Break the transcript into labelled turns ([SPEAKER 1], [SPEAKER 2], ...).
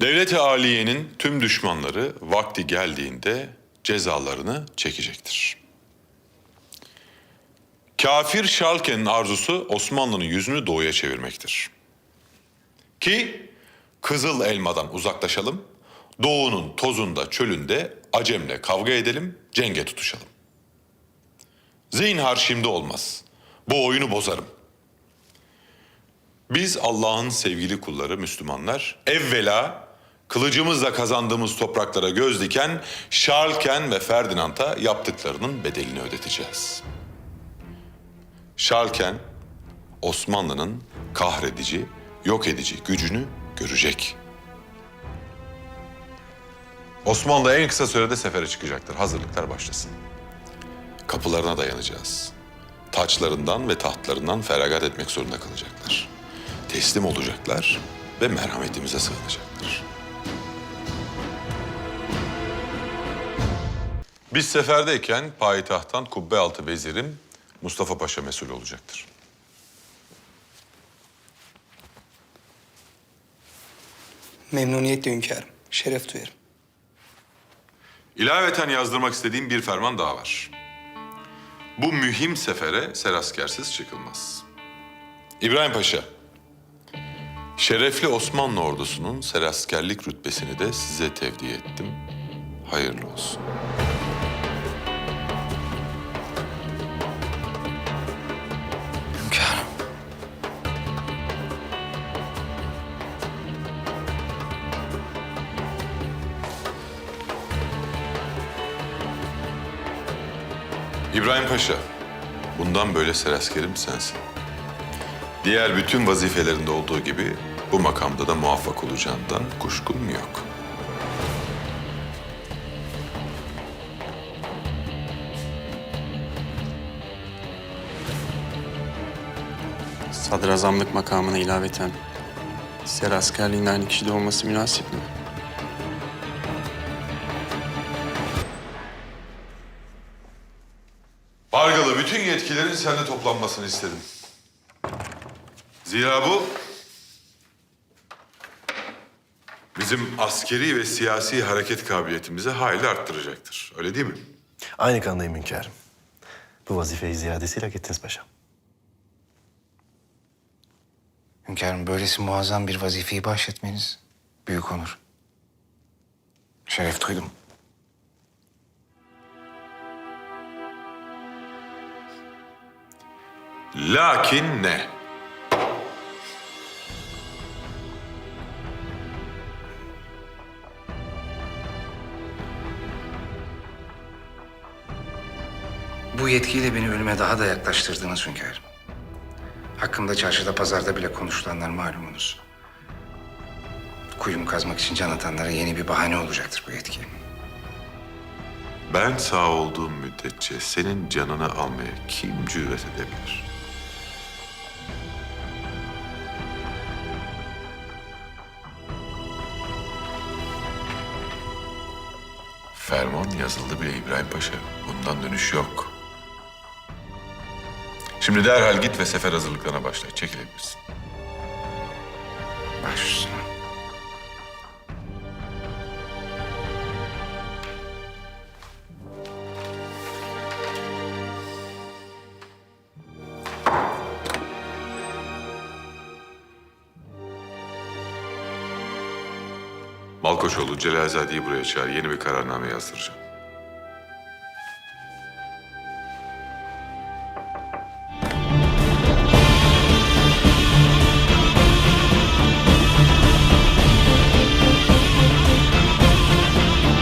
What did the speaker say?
[SPEAKER 1] Devlet-i Aliye'nin tüm düşmanları vakti geldiğinde cezalarını çekecektir. Kafir Şalke'nin arzusu Osmanlı'nın yüzünü doğuya çevirmektir. Ki Kızıl Elma'dan uzaklaşalım, doğunun tozunda çölünde Acem'le kavga edelim, cenge tutuşalım. Zinhar şimdi olmaz. Bu oyunu bozarım. Biz Allah'ın sevgili kulları Müslümanlar evvela kılıcımızla kazandığımız topraklara göz diken Şarlken ve Ferdinand'a yaptıklarının bedelini ödeteceğiz. Şarlken Osmanlı'nın kahredici, yok edici gücünü görecek. Osmanlı en kısa sürede sefere çıkacaktır. Hazırlıklar başlasın. Kapılarına dayanacağız. Taçlarından ve tahtlarından feragat etmek zorunda kalacaklar. Teslim olacaklar ve merhametimize sığınacaklar. Biz seferdeyken payitahttan kubbe altı vezirim Mustafa Paşa mesul olacaktır.
[SPEAKER 2] Memnuniyetle hünkârım. Şeref duyarım.
[SPEAKER 1] İlaveten yazdırmak istediğim bir ferman daha var. Bu mühim sefere seraskersiz çıkılmaz. İbrahim Paşa, şerefli Osmanlı ordusunun seraskerlik rütbesini de size tevdi ettim. Hayırlı olsun. İbrahim Paşa, bundan böyle seraskerim sensin. Diğer bütün vazifelerinde olduğu gibi bu makamda da muvaffak olacağından kuşkum yok.
[SPEAKER 3] Sadrazamlık makamına ilaveten ser askerliğinde aynı kişide olması münasip mi?
[SPEAKER 1] Bargalı bütün yetkilerin sende toplanmasını istedim. Zira bu bizim askeri ve siyasi hareket kabiliyetimizi hayli arttıracaktır. Öyle değil mi?
[SPEAKER 4] Aynı kandayım hünkârım. Bu vazifeyi ziyadesiyle hak ettiniz paşam.
[SPEAKER 5] Hünkârım böylesi muazzam bir vazifeyi bahşetmeniz büyük onur. Şeref duydum.
[SPEAKER 1] Lakin ne?
[SPEAKER 5] Bu yetkiyle beni ölüme daha da yaklaştırdınız hünkârım. Hakkımda çarşıda pazarda bile konuşulanlar malumunuz. Kuyumu kazmak için can atanlara yeni bir bahane olacaktır bu yetki.
[SPEAKER 1] Ben sağ olduğum müddetçe senin canını almaya kim cüret edebilir? Ferman yazıldı bile İbrahim Paşa. Bundan dönüş yok. Şimdi derhal git ve sefer hazırlıklarına başla. Çekilebilirsin.
[SPEAKER 5] Baş.
[SPEAKER 1] Malkoçoğlu Celalzade'yi buraya çağır. Yeni bir kararname yazdıracağım.